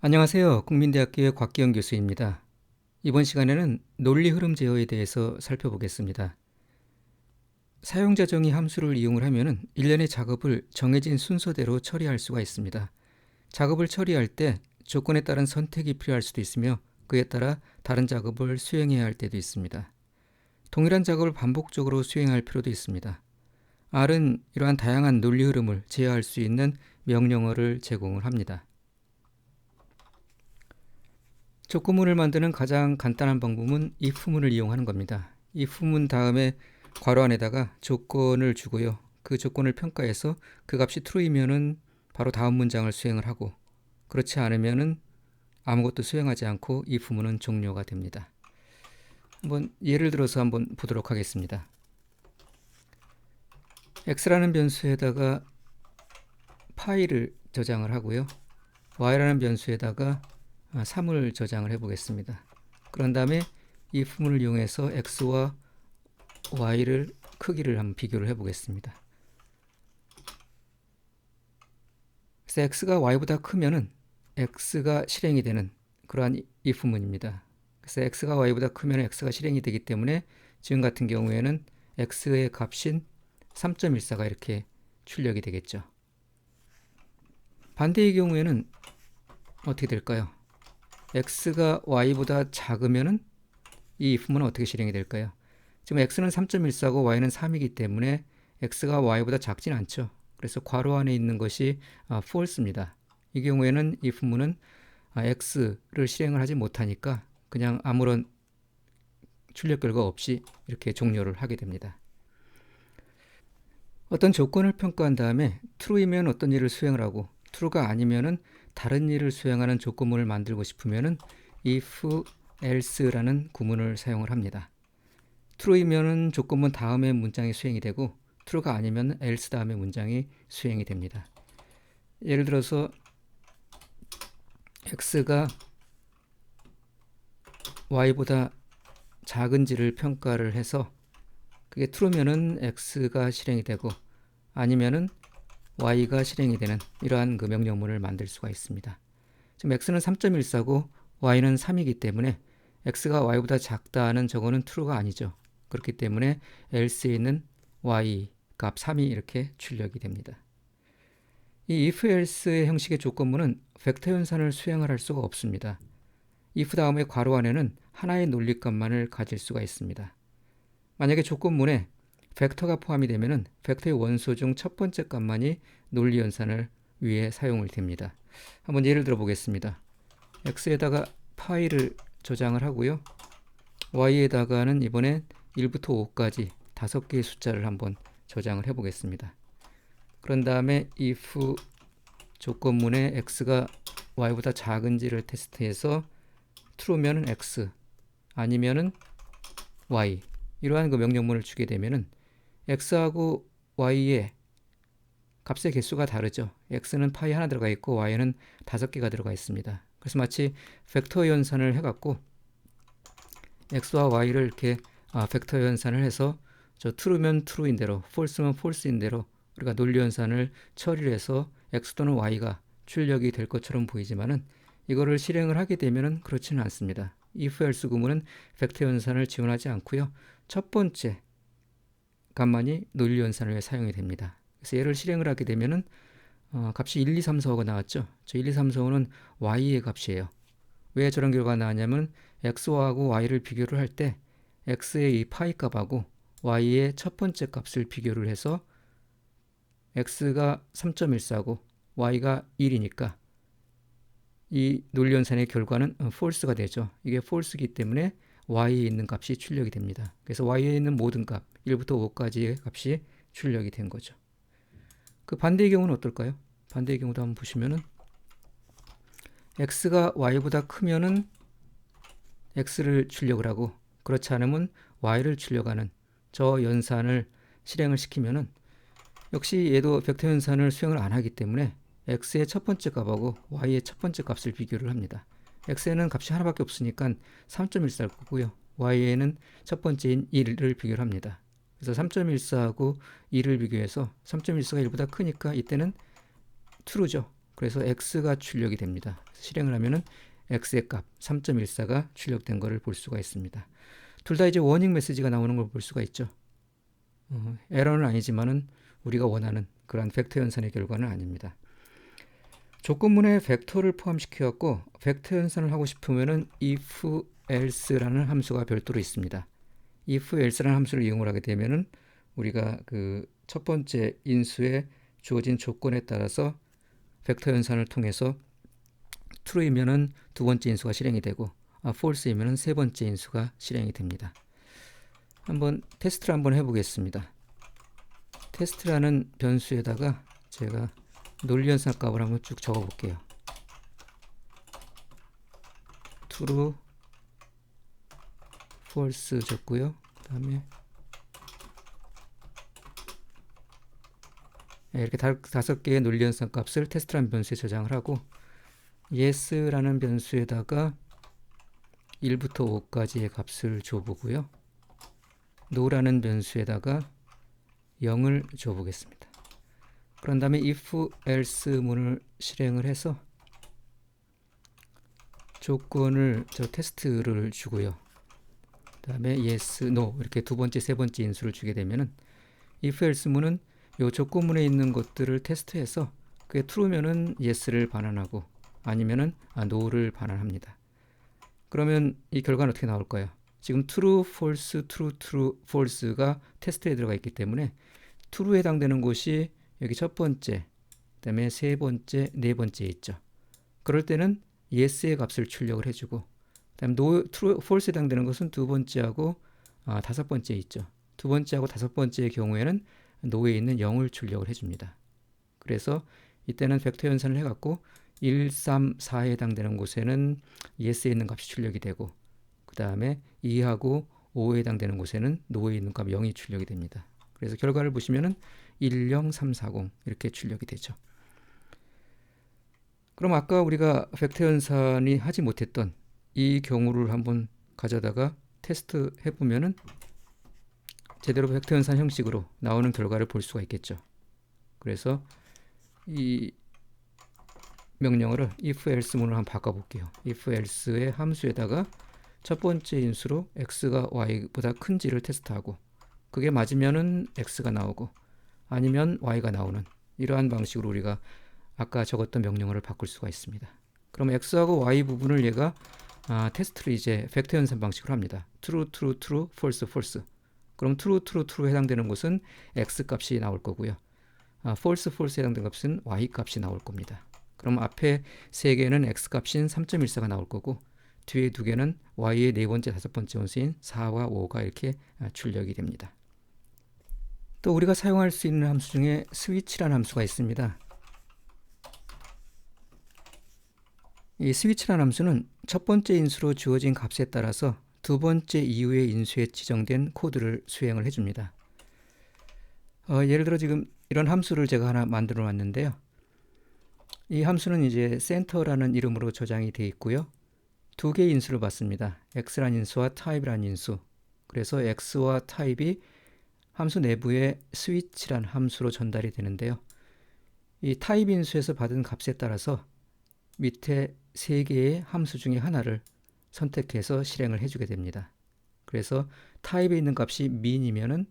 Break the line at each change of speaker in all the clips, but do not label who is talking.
안녕하세요. 국민대학교의 곽기영 교수입니다. 이번 시간에는 논리 흐름 제어에 대해서 살펴보겠습니다. 사용자 정의 함수를 이용을 하면 일련의 작업을 정해진 순서대로 처리할 수가 있습니다. 작업을 처리할 때 조건에 따른 선택이 필요할 수도 있으며 그에 따라 다른 작업을 수행해야 할 때도 있습니다. 동일한 작업을 반복적으로 수행할 필요도 있습니다. R은 이러한 다양한 논리 흐름을 제어할 수 있는 명령어를 제공을 합니다. 조건문을 만드는 가장 간단한 방법은 if문을 이용하는 겁니다. if문 다음에 괄호 안에다가 조건을 주고요. 그 조건을 평가해서 그 값이 true이면은 바로 다음 문장을 수행을 하고 그렇지 않으면은 아무것도 수행하지 않고 if문은 종료가 됩니다. 한번 예를 들어서 한번 보도록 하겠습니다. x라는 변수에다가 파일을 저장을 하고요. y라는 변수에다가 3을 아, 저장을 해 보겠습니다. 그런 다음에 이 품을 이용해서 x와 y를 크기를 한번 비교를 해 보겠습니다. 그래서 x가 y보다 크면은 x가 실행이 되는 그러한 if문입니다. 그래서 x가 y보다 크면 x가 실행이 되기 때문에 지금 같은 경우에는 x의 값인 3.14가 이렇게 출력이 되겠죠. 반대의 경우에는 어떻게 될까요? X가 y보다 작으면은 이 if문은 어떻게 실행이 될까요? 지금 x는 3.14고 y는 3이기 때문에 x가 y보다 작진 않죠. 그래서 괄호 안에 있는 것이 아, false입니다. 이 경우에는 if문은 아, x를 실행을 하지 못하니까 그냥 아무런 출력 결과 없이 이렇게 종료를 하게 됩니다. 어떤 조건을 평가한 다음에 true이면 어떤 일을 수행을 하고 true가 아니면은 다른 일을 수행하는 조건문을 만들고 싶으면은 if else라는 구문을 사용을 합니다. true이면은 조건문 다음에 문장이 수행이 되고 true가 아니면 else 다음에 문장이 수행이 됩니다. 예를 들어서 x가 y보다 작은지를 평가를 해서 그게 true면은 x가 실행이 되고 아니면은 y가 실행이 되는 이러한 그 명령문을 만들 수가 있습니다. 지금 x는 3.14고 y는 3이기 때문에 x가 y보다 작다는 저거는 true가 아니죠. 그렇기 때문에 else에 있는 y 값 3이 이렇게 출력이 됩니다. 이 if else의 형식의 조건문은 벡터 연산을 수행을 할 수가 없습니다. if 다음에 괄호 안에는 하나의 논리값만을 가질 수가 있습니다. 만약에 조건문에 벡터가 포함이 되면은 벡터의 원소 중 첫 번째 값만이 논리 연산을 위해 사용을 됩니다. 한번 예를 들어 보겠습니다. x에다가 파일을 저장을 하고요. y에다가는 이번에 1부터 5까지 다섯 개의 숫자를 한번 저장을 해 보겠습니다. 그런 다음에 if 조건문에 x가 y보다 작은지를 테스트해서 true면은 x 아니면은 y 이러한 그 명령문을 주게 되면은 x하고 y의 값의 개수가 다르죠. x는 파이 하나 들어가 있고 y는 다섯 개가 들어가 있습니다. 그래서 마치 벡터 연산을 해갖고 x와 y를 이렇게 아, 벡터 연산을 해서 저 true면 true인 대로, false면 false인 대로 우리가 논리 연산을 처리를 해서 x 또는 y가 출력이 될 것처럼 보이지만은 이거를 실행을 하게 되면은 그렇지는 않습니다. if else 구문은 벡터 연산을 지원하지 않고요. 첫 번째 값만이 논리 연산을 사용이 됩니다. 그래서 얘를 실행을 하게 되면은 어, 값이 1, 2, 3, 4, 5가 나왔죠. 저 1, 2, 3, 4, 5는 y의 값이에요. 왜 저런 결과가 나왔냐면 x하고 y를 비교를 할 때 x의 이 파이 값하고 y의 첫 번째 값을 비교를 해서 x가 3.14고 y가 1이니까 이 논리연산의 결과는 false가 되죠. 이게 false이기 때문에 y에 있는 값이 출력이 됩니다. 그래서 y에 있는 모든 값, 1부터 5까지의 값이 출력이 된 거죠. 그 반대의 경우는 어떨까요? 반대의 경우도 한번 보시면은 x가 y보다 크면은 x를 출력을 하고 그렇지 않으면 y를 출력하는 저 연산을 실행을 시키면은 역시 얘도 벡터 연산을 수행을 안 하기 때문에 x의 첫 번째 값하고 y의 첫 번째 값을 비교를 합니다. x에는 값이 하나밖에 없으니까 3.14일 거고요. y에는 첫 번째인 1을 비교를 합니다. 그래서 3.14하고 2를 비교해서 3.14가 1보다 크니까 이때는 true죠. 그래서 x가 출력이 됩니다. 실행을 하면은 x의 값 3.14가 출력된 것을 볼 수가 있습니다. 둘 다 이제 워닝 메시지가 나오는 걸 볼 수가 있죠. 어, 에러는 아니지만은 우리가 원하는 그러한 벡터 연산의 결과는 아닙니다. 조건문에 벡터를 포함시켜 갖고 벡터 연산을 하고 싶으면은 if else라는 함수가 별도로 있습니다. If else라는 함수를 이용을 하게 되면은 우리가 그 첫 번째 인수에 주어진 조건에 따라서 벡터 연산을 통해서 true이면은 두 번째 인수가 실행이 되고 아, false이면은 세 번째 인수가 실행이 됩니다. 한번 테스트를 한번 해보겠습니다. 테스트라는 변수에다가 제가 논리연산 값을 한번 쭉 적어볼게요. true, false 적고요. 그 다음에 네, 이렇게 다, 다섯 개의 논리 연산 값을 테스트라는 변수에 저장을 하고 yes라는 변수에다가 1부터 5까지의 값을 줘보고요. no라는 변수에다가 0을 줘보겠습니다. 그런 다음에 if else 문을 실행을 해서 조건을 저 테스트를 주고요. 그 다음에 yes, no 이렇게 두 번째, 세 번째 인수를 주게 되면은 if else 문은 요 조건문에 있는 것들을 테스트해서 그게 true면은 yes를 반환하고 아니면은 아, no를 반환합니다. 그러면 이 결과는 어떻게 나올까요? 지금 true, false, true, true, false가 테스트에 들어가 있기 때문에 true에 해당되는 곳이 여기 첫 번째, 그다음에 세 번째, 네 번째 있죠. 그럴 때는 yes의 값을 출력을 해주고, 그다음 no, true, false에 해당되는 것은 두 번째하고 아, 다섯 번째 있죠. 두 번째하고 다섯 번째의 경우에는 no에 있는 0을 출력을 해 줍니다. 그래서 이때는 벡터 연산을 해 갖고 1, 3, 4에 해당되는 곳에는 yes에 있는 값이 출력이 되고 그 다음에 2하고 5에 해당되는 곳에는 no에 있는 값 0이 출력이 됩니다. 그래서 결과를 보시면은 10340 이렇게 출력이 되죠. 그럼 아까 우리가 벡터 연산이 하지 못했던 이 경우를 한번 가져다가 테스트 해보면은 제대로 벡터 연산 형식으로 나오는 결과를 볼 수가 있겠죠. 그래서 이 명령어를 if else 문을 한번 바꿔볼게요. if else의 함수에다가 첫 번째 인수로 x가 y보다 큰지를 테스트하고 그게 맞으면은 x가 나오고 아니면 y가 나오는 이러한 방식으로 우리가 아까 적었던 명령어를 바꿀 수가 있습니다. 그럼 x하고 y 부분을 얘가 아, 테스트를 이제 벡터 연산 방식으로 합니다. true, true, true, false, false. 그럼 true, true, true에 해당되는 것은 x 값이 나올 거고요. 아, false, false에 해당되는 값은 y 값이 나올 겁니다. 그럼 앞에 세 개는 x 값인 3.14가 나올 거고 뒤에 두 개는 y의 네 번째, 다섯 번째 원수인 4와 5가 이렇게 아, 출력이 됩니다. 또 우리가 사용할 수 있는 함수 중에 스위치라는 함수가 있습니다. 이 스위치라는 함수는 첫 번째 인수로 주어진 값에 따라서 두 번째 이후의 인수에 지정된 코드를 수행을 해줍니다. 어, 예를 들어 지금 이런 함수를 제가 하나 만들어 놨는데요. 이 함수는 이제 센터라는 이름으로 저장이 되어 있고요. 두 개의 인수를 받습니다. x란 인수와 타입이란 인수. 그래서 x와 타입이 함수 내부에 스위치란 함수로 전달이 되는데요. 이 타입 인수에서 받은 값에 따라서 밑에 세 개의 함수 중에 하나를 선택해서 실행을 해주게 됩니다. 그래서 타입에 있는 값이 min이면은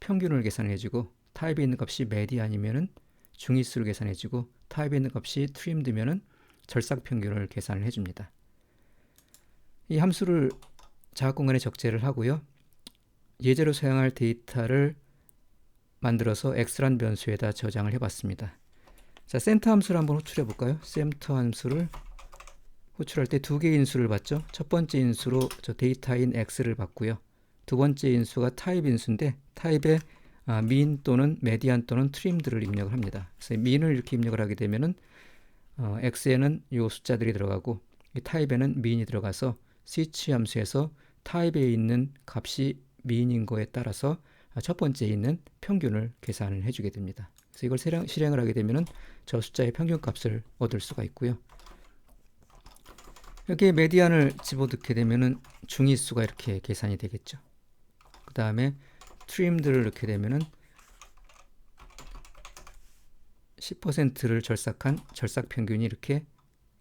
평균을 계산해주고 타입에 있는 값이 median이면은 중위수를 계산해주고 타입에 있는 값이 trimed면은 절삭 평균을 계산을 해줍니다. 이 함수를 자학 공간에 적재를 하고요. 예제로 사용할 데이터를 만들어서 x란 변수에다 저장을 해봤습니다. 자, 센터 함수를 한번 호출해 볼까요? 센터 함수를 호출할 때 두 개의 인수를 받죠. 첫 번째 인수로 저 데이터인 x를 받고요. 두 번째 인수가 타입 인수인데 타입에 아, min 또는 median 또는 trimed를 입력을 합니다. 그래서 min을 이렇게 입력을 하게 되면은 어, x에는 이 숫자들이 들어가고 이 타입에는 min이 들어가서 switch 함수에서 타입에 있는 값이 min인 거에 따라서 첫 번째에 있는 평균을 계산을 해주게 됩니다. 그래서 이걸 실행, 실행을 하게 되면은 저 숫자의 평균 값을 얻을 수가 있고요. 여기에 메디안을 집어넣게 되면은 중위수가 이렇게 계산이 되겠죠. 그 다음에 트림들을 넣게 되면은 10%를 절삭한 절삭 평균이 이렇게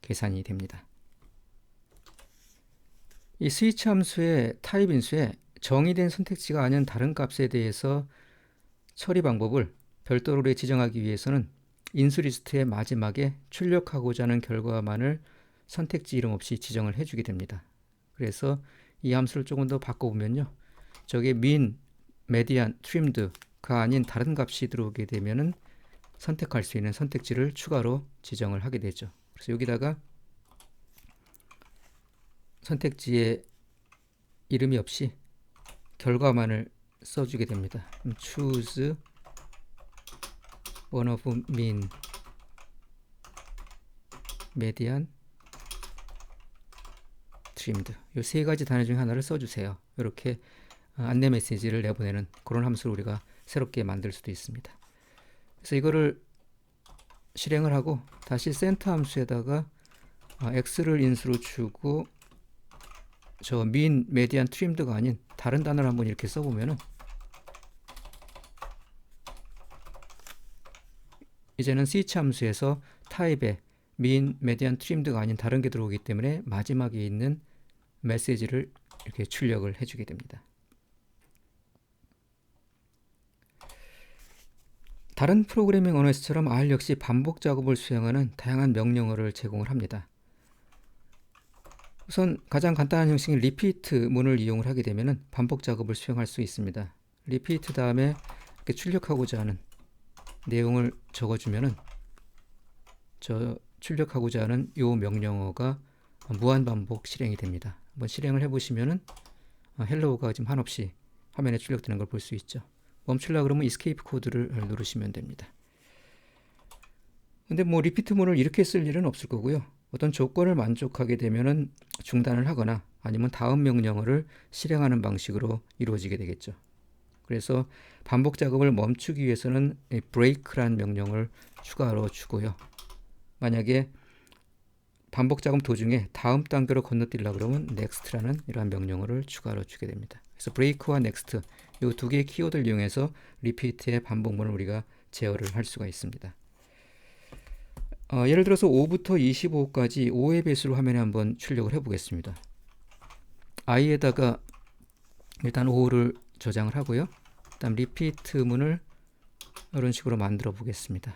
계산이 됩니다. 이 스위치 함수의 타입 인수에 정의된 선택지가 아닌 다른 값에 대해서 처리 방법을 별도로 지정하기 위해서는 인수 리스트의 마지막에 출력하고자 하는 결과만을 선택지 이름 없이 지정을 해주게 됩니다. 그래서 이 함수를 조금 더 바꿔보면요. 저게 min, median, trimed가 아닌 다른 값이 들어오게 되면은 선택할 수 있는 선택지를 추가로 지정을 하게 되죠. 그래서 여기다가 선택지에 이름이 없이 결과만을 써주게 됩니다. choose one of mean, median, trimmed 이 세 가지 단어 중에 하나를 써주세요. 이렇게 어, 안내 메시지를 내보내는 그런 함수를 우리가 새롭게 만들 수도 있습니다. 그래서 이거를 실행을 하고 다시 센터 함수에다가 아, x를 인수로 주고 저 min, median, trimed가 아닌 다른 단어를 한번 이렇게 써보면은 이제는 스위치 함수에서 타입에 min, median, trimed가 아닌 다른 게 들어오기 때문에 마지막에 있는 메시지를 이렇게 출력을 해주게 됩니다. 다른 프로그래밍 언어에서처럼 R 역시 반복 작업을 수행하는 다양한 명령어를 제공을 합니다. 우선 가장 간단한 형식인 리피트 문을 이용을 하게 되면 반복 작업을 수행할 수 있습니다. 리피트 다음에 이렇게 출력하고자 하는 내용을 적어주면은 저 출력하고자 하는 이 명령어가 무한 반복 실행이 됩니다. 한번 실행을 해보시면은 헬로우가 지금 한없이 화면에 출력되는 걸 볼 수 있죠. 멈추려 그러면 이스케이프 코드를 누르시면 됩니다. 근데 뭐 리피트 문을 이렇게 쓸 일은 없을 거고요. 어떤 조건을 만족하게 되면은 중단을 하거나 아니면 다음 명령어를 실행하는 방식으로 이루어지게 되겠죠. 그래서 반복 작업을 멈추기 위해서는 break라는 명령을 추가로 주고요. 만약에 반복 작업 도중에 다음 단계로 건너뛰려 그러면 next라는 이러한 명령어를 추가로 주게 됩니다. 그래서 break와 next 이 두 개의 키워드를 이용해서 repeat의 반복문을 우리가 제어를 할 수가 있습니다. 어, 예를 들어서 5부터 25까지 5의 배수로 화면에 한번 출력을 해보겠습니다. i에다가 일단 5를 저장을 하고요. 다음 repeat 문을 이런 식으로 만들어 보겠습니다.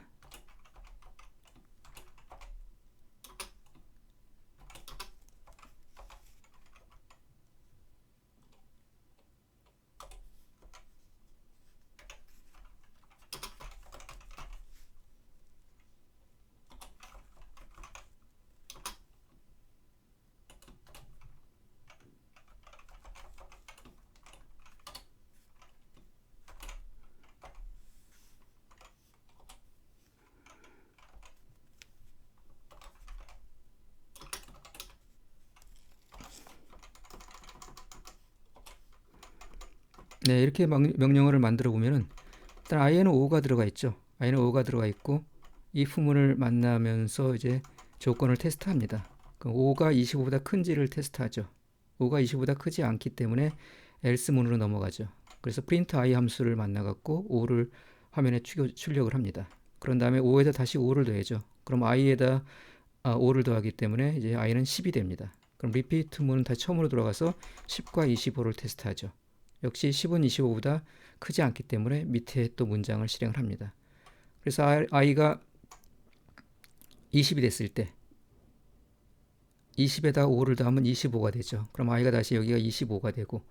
네, 이렇게 명령어를 만들어 보면은 일단 5가 들어가 있죠. i는 5가 들어가 있고 이 후문을 만나면서 이제 조건을 테스트합니다. 그럼 5가 25보다 큰지를 테스트하죠. 5가 25보다 크지 않기 때문에 else 문으로 넘어가죠. 그래서 print i 함수를 만나 갖고 5를 화면에 출력을 합니다. 그런 다음에 5에다 다시 5를 더해죠. 그럼 i에다 아, 5를 더하기 때문에 이제 i는 10이 됩니다. 그럼 repeat 문은 다시 처음으로 돌아가서 10과 25를 테스트하죠. 역시 10은 25보다 크지 않기 때문에 밑에 또 문장을 실행을 합니다. 그래서 i가 20이 됐을 때 20에다 5를 더하면 25가 되죠. 그럼 i가 다시 여기가 25가 되고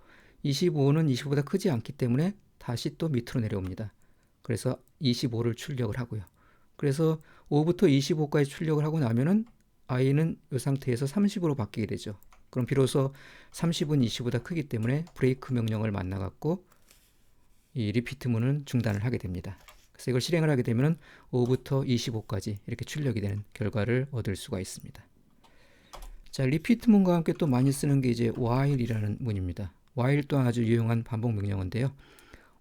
25는 25보다 크지 않기 때문에 다시 또 밑으로 내려옵니다. 그래서 25를 출력을 하고요. 그래서 5부터 25까지 출력을 하고 나면은 i는 이 상태에서 30으로 바뀌게 되죠. 그럼 비로소 30은 20보다 크기 때문에 브레이크 명령을 만나갖고 이 리피트 문은 중단을 하게 됩니다. 그래서 이걸 실행을 하게 되면 5부터 25까지 이렇게 출력이 되는 결과를 얻을 수가 있습니다. 자, 리피트 문과 함께 또 많이 쓰는 게 이제 while이라는 문입니다. while 또한 아주 유용한 반복 명령어인데요.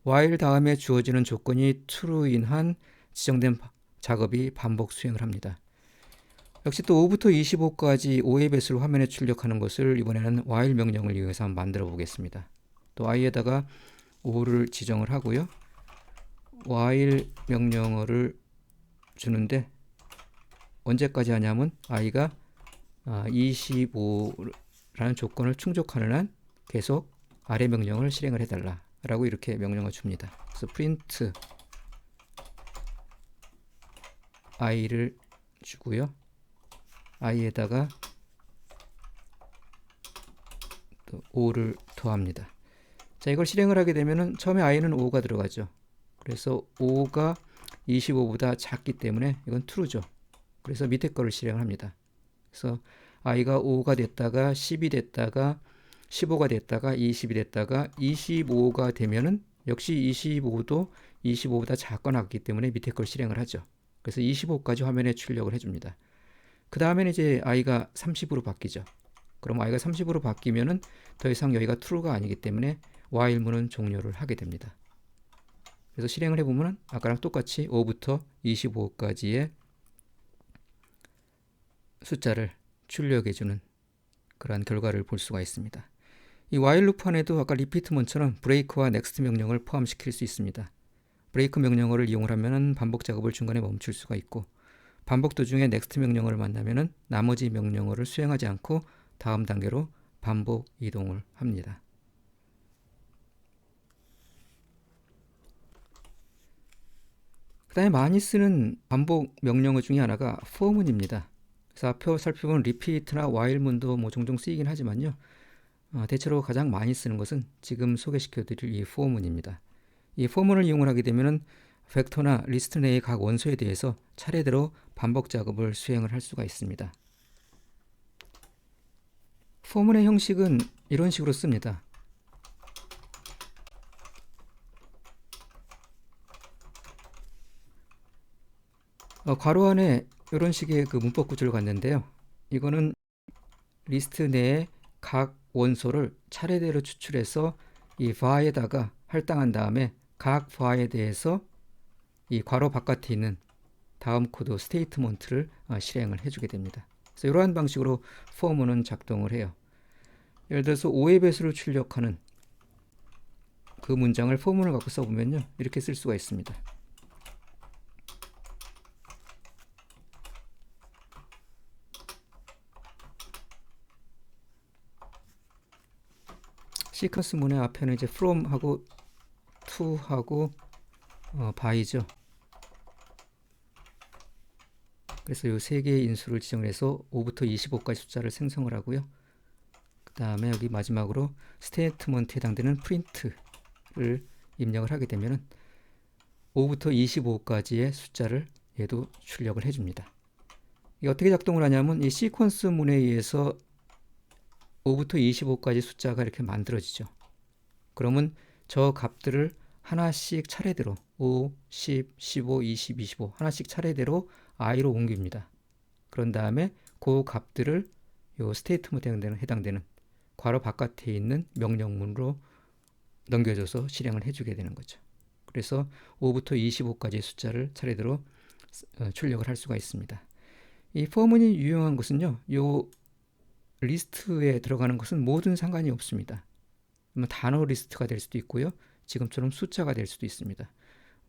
while 다음에 주어지는 조건이 true인 한 지정된 작업이 반복 수행을 합니다. 역시 또 5부터 25까지 5의 배수로 화면에 출력하는 것을 이번에는 while 명령을 이용해서 한번 만들어 보겠습니다. 또 i에다가 5를 지정을 하고요. while 명령어를 주는데 언제까지 하냐면 i가 아, 25라는 조건을 충족하는 한 계속 아래 명령을 실행을 해달라 라고 이렇게 명령을 줍니다. 그래서 print i를 주고요. I에다가 또 5를 더합니다. 자, 이걸 실행을 하게 되면은 처음에 i는 5가 들어가죠. 그래서 5가 25보다 작기 때문에 이건 true죠. 그래서 밑에 거를 실행을 합니다. 그래서 i가 5가 됐다가 10이 됐다가 15가 됐다가 20이 됐다가 25가 되면은 역시 25도 25보다 작거나 같기 때문에 밑에 걸 실행을 하죠. 그래서 25까지 화면에 출력을 해줍니다. 그 다음에는 이제 i가 30으로 바뀌죠. 그럼 i가 30으로 바뀌면은 더 이상 여기가 true가 아니기 때문에 while문은 종료를 하게 됩니다. 그래서 실행을 해보면 아까랑 똑같이 5부터 25까지의 숫자를 출력해주는 그러한 결과를 볼 수가 있습니다. 이 while 루프 안에도 아까 리피트문처럼 브레이크와 넥스트 명령을 포함시킬 수 있습니다. 브레이크 명령어를 이용을 하면 반복 작업을 중간에 멈출 수가 있고 반복 도중에 넥스트 명령어를 만나면 나머지 명령어를 수행하지 않고 다음 단계로 반복 이동을 합니다. 그 다음에 많이 쓰는 반복 명령어 중에 하나가 for문입니다. 그래서 앞에 살펴본 repeat나 while문도 뭐 종종 쓰이긴 하지만요. 어, 대체로 가장 많이 쓰는 것은 지금 소개시켜드릴 이 for문입니다. 이 for문을 이용을 하게 되면 벡터나 리스트 내의 각 원소에 대해서 차례대로 반복 작업을 수행을 할 수가 있습니다. for문의 형식은 이런 식으로 씁니다. 어, 괄호 안에 이런 식의 그 문법 구조를 갖는데요. 이거는 리스트 내의 각 원소를 차례대로 추출해서 이 var에다가 할당한 다음에 각 var에 대해서 이 괄호 바깥에 있는 다음 코드 스테이트먼트를 어, 실행을 해주게 됩니다. 그래서 이러한 방식으로 for문은 작동을 해요. 예를 들어서 5의 배수를 출력하는 그 문장을 for문을 갖고 써보면요. 이렇게 쓸 수가 있습니다. 시퀀스 문의 앞에는 이제 from하고 to하고 어, by죠. 그래서 이 세 개의 인수를 지정해서 5부터 25까지 숫자를 생성을 하고요. 그 다음에 여기 마지막으로 스테이트먼트에 해당되는 프린트를 입력을 하게 되면 5부터 25까지의 숫자를 얘도 출력을 해줍니다. 어떻게 작동을 하냐면 이 시퀀스 문에 의해서 5부터 25까지 숫자가 이렇게 만들어지죠. 그러면 저 값들을 하나씩 차례대로 5, 10, 15, 20, 25 하나씩 차례대로 i로 옮깁니다. 그런 다음에 그 값들을 요 스테이트먼트에 해당되는, 해당되는 괄호 바깥에 있는 명령문으로 넘겨줘서 실행을 해주게 되는 거죠. 그래서 5부터 25까지 숫자를 차례대로 어, 출력을 할 수가 있습니다. 이 포문이 유용한 것은요, 요 리스트에 들어가는 것은 모든 상관이 없습니다. 단어 리스트가 될 수도 있고요. 지금처럼 숫자가 될 수도 있습니다.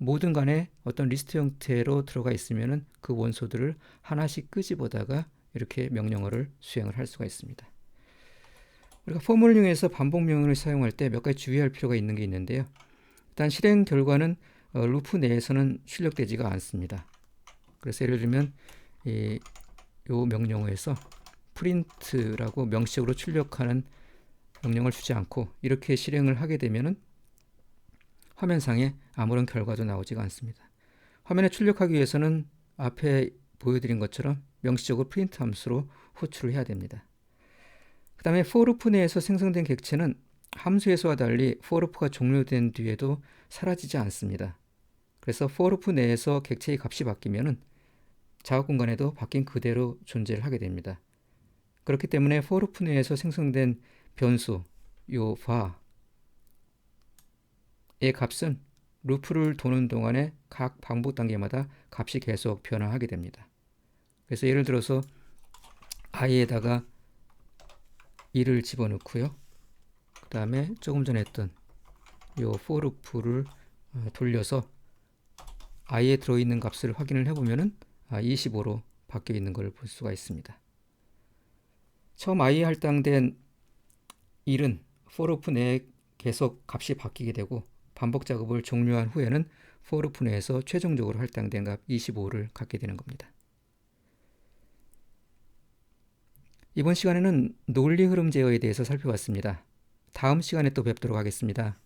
모든 간에 어떤 리스트 형태로 들어가 있으면 그 원소들을 하나씩 끄집어다가 이렇게 명령어를 수행을 할 수가 있습니다. 우리가 포문을 이용해서 반복 명령을 사용할 때 몇 가지 주의할 필요가 있는 게 있는데요. 일단 실행 결과는 어, 루프 내에서는 출력되지가 않습니다. 그래서 예를 들면 이, 요 명령어에서 프린트라고 명시적으로 출력하는 명령을 주지 않고 이렇게 실행을 하게 되면은 화면상에 아무런 결과도 나오지가 않습니다. 화면에 출력하기 위해서는 앞에 보여드린 것처럼 명시적으로 프린트 함수로 호출을 해야 됩니다. 그 다음에 forloop 내에서 생성된 객체는 함수에서와 달리 forloop가 종료된 뒤에도 사라지지 않습니다. 그래서 forloop 내에서 객체의 값이 바뀌면 작업 공간에도 바뀐 그대로 존재를 하게 됩니다. 그렇기 때문에 forloop 내에서 생성된 변수 요 var의 값은 루프를 도는 동안에 각 반복 단계마다 값이 계속 변화하게 됩니다. 그래서 예를 들어서 i에다가 1을 집어넣고요. 그 다음에 조금 전에 했던 요 for loop를 어, 돌려서 i에 들어있는 값을 확인을 해보면은 아, 25로 바뀌어 있는 걸 볼 수가 있습니다. 처음 i에 할당된 1은 for루프 내에 계속 값이 바뀌게 되고 반복 작업을 종료한 후에는 for루프 내에서 최종적으로 할당된 값 25를 갖게 되는 겁니다. 이번 시간에는 논리 흐름 제어에 대해서 살펴봤습니다. 다음 시간에 또 뵙도록 하겠습니다.